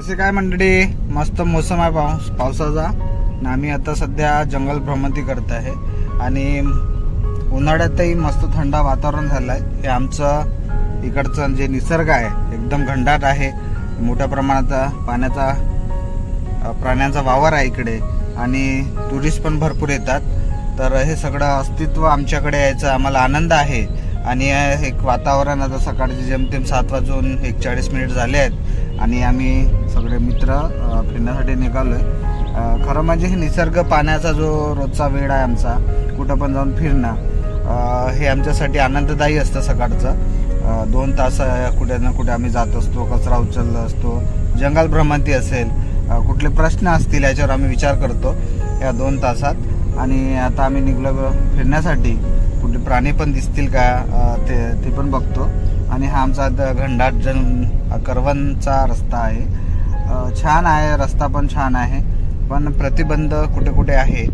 कसे काय मंडळी? मस्त मोसम आहे पाऊस पावसाचा. ना आम्ही आता सध्या जंगल भ्रमंती करत आहे. आणि उन्हाळ्यातही मस्त थंड वातावरण झालं आहे हे आमचं इकडचं जे निसर्ग आहे एकदम घंडाट आहे. मोठ्या प्रमाणात पाण्याचा प्राण्यांचा वावर आहे इकडे. आणि टुरिस्ट पण भरपूर येतात. तर हे सगळं अस्तित्व आमच्याकडे यायचं आम्हाला आनंद आहे. आणि एक वातावरण आता सकाळचे जेमतेम सात वाजून एक चाळीस मिनिट झाले आहेत. आणि आम्ही सगळे मित्र फिरण्यासाठी निघालो आहे खरं म्हणजे हे निसर्ग पाण्याचा जो रोजचा वेळ आहे आमचा कुठं पण जाऊन फिरणं हे आमच्यासाठी आनंददायी असतं सकाळचं. दोन तास कुठे ना कुठे आम्ही जात असतो कचरा उचलला असतो जंगल भ्रमंती असेल कुठले प्रश्न असतील याच्यावर आम्ही विचार करतो या दोन तासात. आणि आता आम्ही निघलो फिरण्यासाठी. कुठले प्राणी पण दिसतील का ते ते पण बघतो. आणि हा आमचा द- घंडाट जन करवनचा रस्ता आहे. छान आहे रस्ता पण छान आहे. पण प्रतिबंध कुठे कुठे आहे?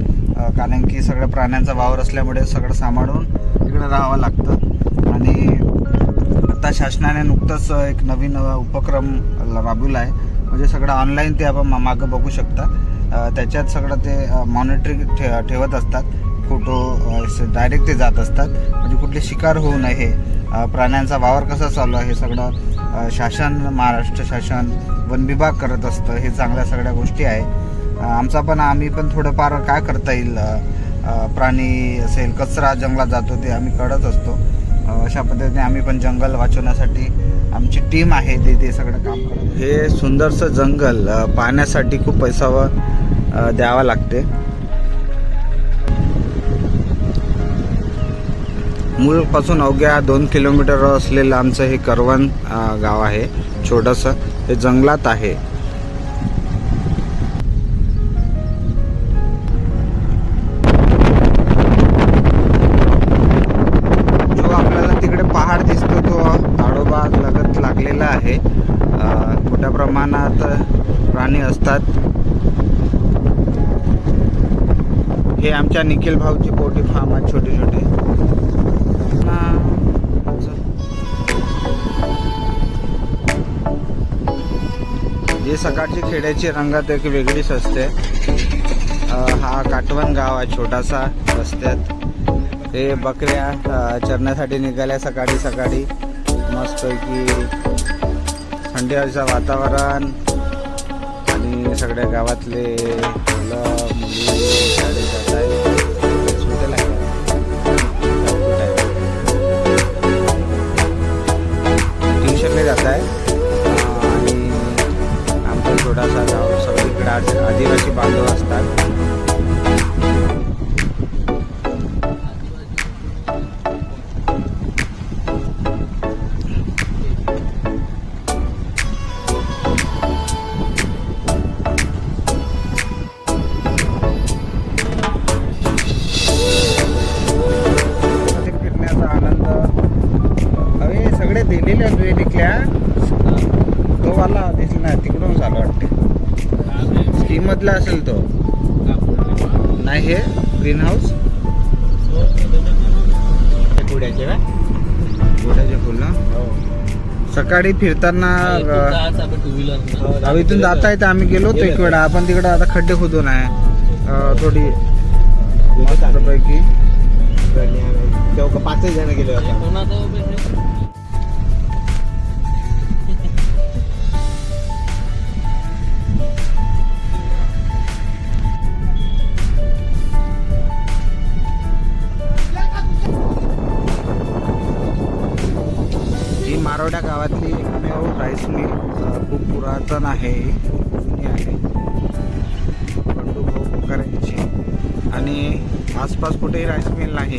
कारण की सगळ्या प्राण्यांचा वावर असल्यामुळे सगळं सांभाळून इकडे राहावं लागतं. आणि आता शासनाने नुकतंच एक नवीन उपक्रम राबवला आहे. म्हणजे सगळं ऑनलाईन ते आपण मागं बघू शकता. त्याच्यात सगळं ते मॉनिटरिंग ठे ठेवत असतात. फोटो डायरेक्ट ते जात असतात. म्हणजे कुठली शिकार होऊ नये हे. प्राण्यांचा वावर कसा चालू आहे हे सगळं शासन महाराष्ट्र शासन वन विभाग करत असतं. हे चांगल्या सगळ्या गोष्टी आहे आमचा पण आम्ही पण थोडंफार काय करता येईल प्राणी असेल कचरा जंगलात जातो ते आम्ही कळत असतो. अशा पद्धतीने आम्ही पण जंगल वाचवण्यासाठी आमची टीम आहे ते ते सगळं काम करत हे सुंदरसं जंगल पाहण्यासाठी खूप पैसा द्यावा लागते. मूळपासून अवघ्या दोन किलोमीटर असलेलं आमचं हे करवण गाव आहे. छोटंसं. हे जंगलात आहे. जो आपल्याला तिकडे पहाड दिसतो तो ताडोबा लगत लागलेला आहे. मोठ्या प्रमाणात प्राणी असतात. हे आमच्या निखिल भाऊची पोटी फार्म आहेत छोटे छोटे ही सकाळची खेड्याची रंगात एक वेगळीच असते. हा काटवण गाव आहे छोटासा रस्त्यात. हे बकऱ्या चरण्यासाठी निघाल्या सकाळी सकाळी. मस्तपैकी थंडीचं वातावरण आणि सगळ्या गावातले मुलं मुली शाळेत जात आहेत. ट्युशनला जात आहे. आणि आमचा थोडासा गाव सगळीकडे आदिवासी बांधव असतात. मधला असेल तो. नाही हे ग्रीन हाऊस पुढ्याचे का गोड्याचे फुल. ना सकाळी फिरताना इथून जाता येते आम्ही गेलो होतो एक वेळा. आपण तिकडे आता खड्डे खोदून आहे. अ, थोडी तेव्हा पाचही जण गेले होते. आहे. खूप जुनी आहे पोकारेंची आणि आसपास कुठेही राईस मिल नाही.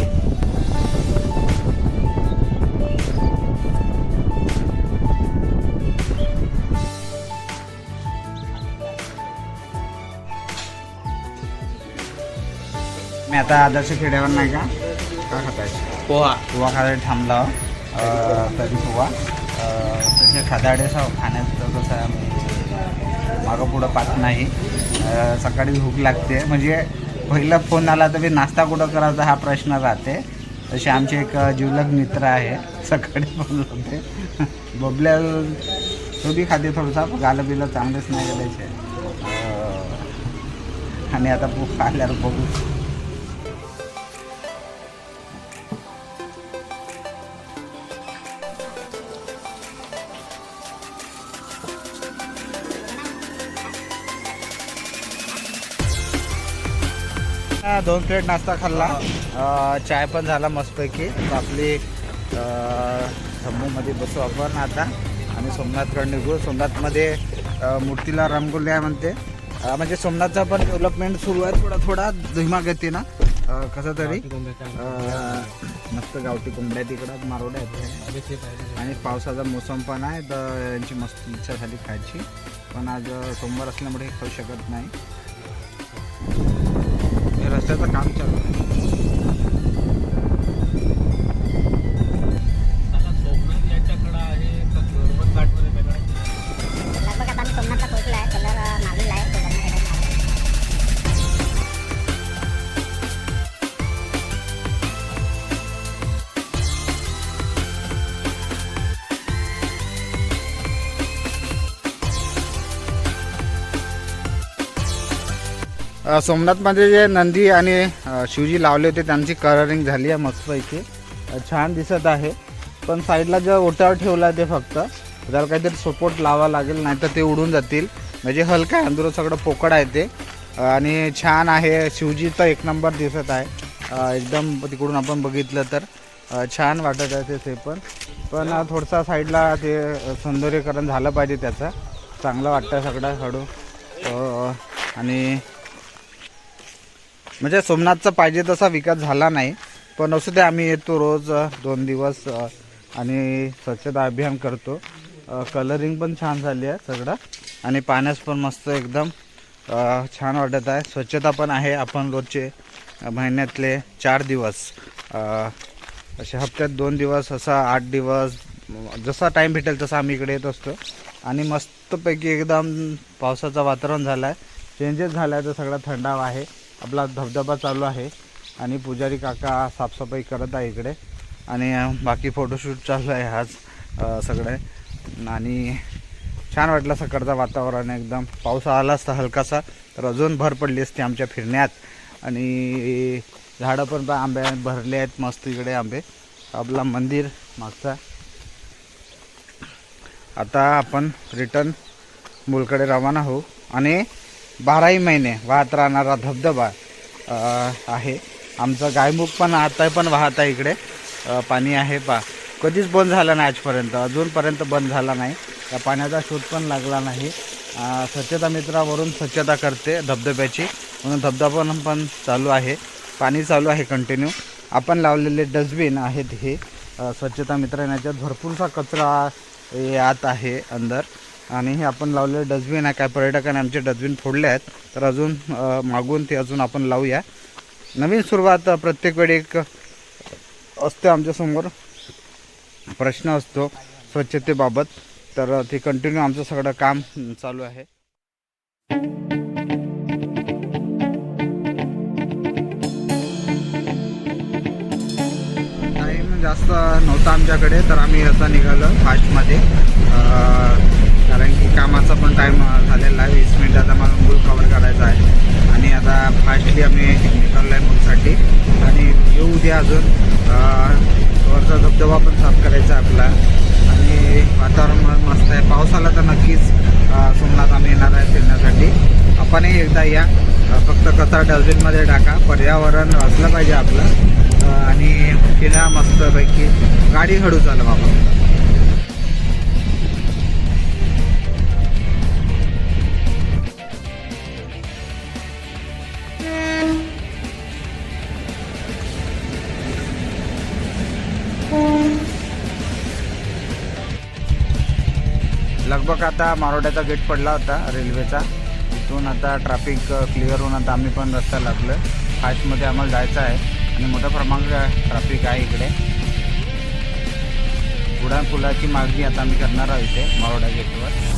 मी आता आदर्श खेड्यावर नाही का? का खातायचं? पोहा. पोहा खायला थांबला. तरी पोहा. तसे खादाडे खाण्याचं कसं आहे मागं पुढं पाठ नाही. सकाळी भूक लागते. म्हणजे पहिला फोन आला तर मी नाश्ता कुठं करायचा हा प्रश्न राहते. तसे आमचे एक जिवलग मित्र आहे. सकाळी फोन होते बबल्या तो बी खाते थोडंसा गालं बिलं चांगलंच नाही गेल्याचे आणि आता भूक आल्यावर बघू. दोन प्लेट नाश्ता खाल्ला. चाय पण झाला मस्तपैकी. आपली जम्मूमध्ये बसू आपण आता. आणि सोमनाथकडे निघू. सोमनाथमध्ये मूर्तीला रंगोली आहे म्हणते. म्हणजे सोमनाथचा पण डेव्हलपमेंट सुरू आहे थोडा थोडा धीमा गतीनं कसं तरी. मस्त गावठी कोंबड्या तिकडं मारोड्या आहेत. आणि पावसाचा मोसम पण आहे तर यांची मस्त इच्छा झाली खायची. पण आज सोमवार असल्यामुळे खाऊ शकत नाही. हे रस्त्याचं काम चालू आहे सोमनाथ सोमनाथमध्ये जे नंदी आणि शिवजी लावले होते त्यांची कलरिंग झाली आहे मस्तपैकी. छान दिसत आहे. पण साईडला जे ओट्यावर ठेवलं आहे ते फक्त जर काहीतरी सपोर्ट लावा लागेल नाही तर ते उडून जातील. म्हणजे हलकं अंदुरा सगळं पोकळ आहे ते. आणि छान आहे शिवजी तर एक नंबर दिसत आहे. एकदम तिकडून आपण बघितलं तर छान वाटत आहे ते- ते पण. पण थोडंसं थोडसा साईडला ते सौंदर्यकरण सौंदर्यीकरण झालं पाहिजे त्याचं. चांगलं वाटतं सगळं हळू. आणि म्हणजे सोमनाथचा पाहिजे तसा विकास झाला नाही पण असू ते आम्ही येतो रोज दोन दिवस आणि स्वच्छता अभियान करतो. कलरिंग पण छान झाली आहे सगळं आणि पाण्यास पण मस्त एकदम छान वाटत आहे. स्वच्छता पण आहे आपण रोजचे महिन्यातले चार दिवस. असे हप्त्यात दोन दिवस असा आठ दिवस जसा टाईम भेटेल तसा आम्ही इकडे येत असतो. आणि मस्तपैकी एकदम पावसाचं वातावरण झालं आहे चेंजेस झाला आहे तर सगळा थंडावा आहे. आपला धबधबा चालू आहे आणि पुजारी काका साफसफाई करत आहे इकडे. आणि बाकी फोटोशूट चालू आहे आज सगळे. आणि छान वाटलं सकाळचं वातावरण एकदम. पाऊस आला असता हलकासा तर अजून भर पडली असती आमच्या फिरण्यात. आणि झाडं पण आंबे भरले आहेत मस्त इकडे आंबे. आपला मंदिर मागचा. आता आपण रिटर्न मुलकडे रवाना होऊ. आणि बाराही महिने वाहत राहणारा धबधबा आहे. आमचं गायमुख पण आता पण वाहत आहे इकडे. पाणी आहे. पा कधीच बंद झालं नाही आजपर्यंत. अजूनपर्यंत बंद झाला नाही. त्या पाण्याचा शोध पण लागला नाही. स्वच्छता मित्रावरून स्वच्छता करते धबधब्याची. म्हणून धबधबा पण- चालू आहे. पाणी चालू आहे कंटिन्यू आपण लावलेले डस्टबिन आहेत हे. स्वच्छता मित्र याच्यात भरपूरसा कचरा यात आहे अंदर. आणि हे आपण लावलेले डस्टबिन आहे काय पर्यटकांनी आमचे डस्टबिन फोडले आहेत. तर अजून मागून ते अजून आपण लावूया. नवीन सुरुवात प्रत्येक वेळी एक असते आमच्यासमोर. प्रश्न असतो स्वच्छतेबाबत. तर ते कंटिन्यू आमचं सगळं काम चालू आहे. जास्त नव्हता आमच्याकडे तर आम्ही आता निघालो फास्टमध्ये. कारण की कामाचा पण टाईम झालेला आहे वीस मिनिटात मला मूल कवर करायचा आहे. आणि आता फास्टली आम्ही निघालो आहे मूलसाठी आणि येऊ उद्या अजून. वरचा धबधबा पण साफ करायचा आहे आपला. आणि वातावरण मस्त आहे. पावसाला तर नक्कीच सोमनाथ आम्ही येणार आहे फिरण्यासाठी. आपणही एकदा या. फक्त कचरा डस्टबिनमध्ये टाका. पर्यावरण असलं पाहिजे आपलं. आणि तिला मस्तपैकी गाडी हळू चालवा बाबा. लगभग आता मारोड्याचा गेट पडला होता रेल्वेचा. तिथून आता ट्रॅफिक क्लिअर uh, होऊन आता आम्ही पण रस्ता लागलो फास्टमध्ये आम्हाला जायचं आहे. आणि मोठ्या प्रमाणात ट्रॅफिक आहे इकडे. उडान पुलाची मागणी आता आम्ही करणार आहोत इथे मारोडा गेटवर